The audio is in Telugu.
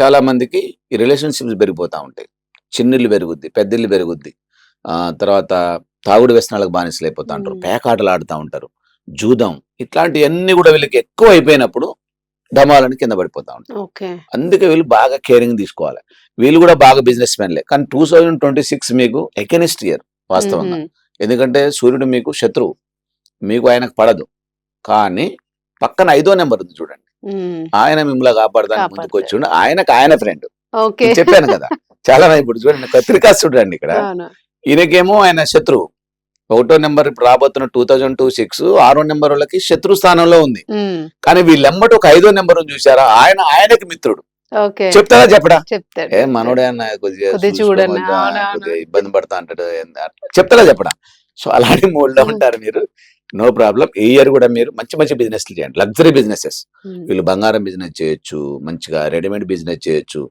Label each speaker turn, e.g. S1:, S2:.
S1: చాలా మందికి ఈ రిలేషన్షిప్స్ పెరిగిపోతా ఉంటాయి. చిన్నిళ్ళు పెరుగుద్ది పెద్దిళ్ళు పెరుగుద్ది. ఆ తర్వాత తాగుడు వ్యసనాలకు బానిసలు అయిపోతా ఉంటారు. పేకాటలు ఆడుతూ ఉంటారు జూదం ఇట్లాంటివన్నీ కూడా వీళ్ళకి ఎక్కువ అయిపోయినప్పుడు డమాలని కింద పడిపోతా ఉంటారు అందుకే వీళ్ళు బాగా కేరింగ్ తీసుకోవాలి. వీళ్ళు కూడా బాగా బిజినెస్ మెన్లే కానీ టూ థౌజండ్ ట్వంటీ సిక్స్ మీకు ఎకెనిస్ట్ ఇయర్ వాస్తవంగా. ఎందుకంటే సూర్యుడు మీకు శత్రువు మీకు ఆయనకు పడదు. కానీ పక్కన ఐదో నెంబర్ ఉంది చూడండి. ఆయన మిమ్మల్ని కాపాడదానికి ముందుకు. వచ్చిండు. ఆయనకు ఆయన ఫ్రెండ్ చెప్పాను కదా చాలా ఇప్పుడు చూడండి కత్రికా చూడండి ఇక్కడ. ఈయనకేమో ఆయన శత్రువు ఒకటో నెంబర్ ఇప్పుడు రాబోతున్న టూ థౌజండ్ టూ సిక్స్ ఆరో నెంబర్ వాళ్ళకి శత్రు స్థానంలో ఉంది. కానీ వీళ్ళెమ్మటి ఒక ఐదో నెంబర్ చూసారా ఆయన ఆయనకి మిత్రుడు. చెప్తారా చెప్పడా?
S2: చెప్తాడు.
S1: ఏ మనోడే అన్న కొద్దిగా ఇబ్బంది పడతా అంటాడు. చెప్తారా చెప్పడా? సో అలాంటి మోడ్లో ఉంటారు మీరు. No problem. ఈ ఇయర్ కూడా మీరు మంచి మంచి బిజినెస్ చేయండి. Luxury businesses. వీళ్ళు బంగారం బిజినెస్ చేయొచ్చు మంచిగా రెడీమేడ్ బిజినెస్ చేయొచ్చు.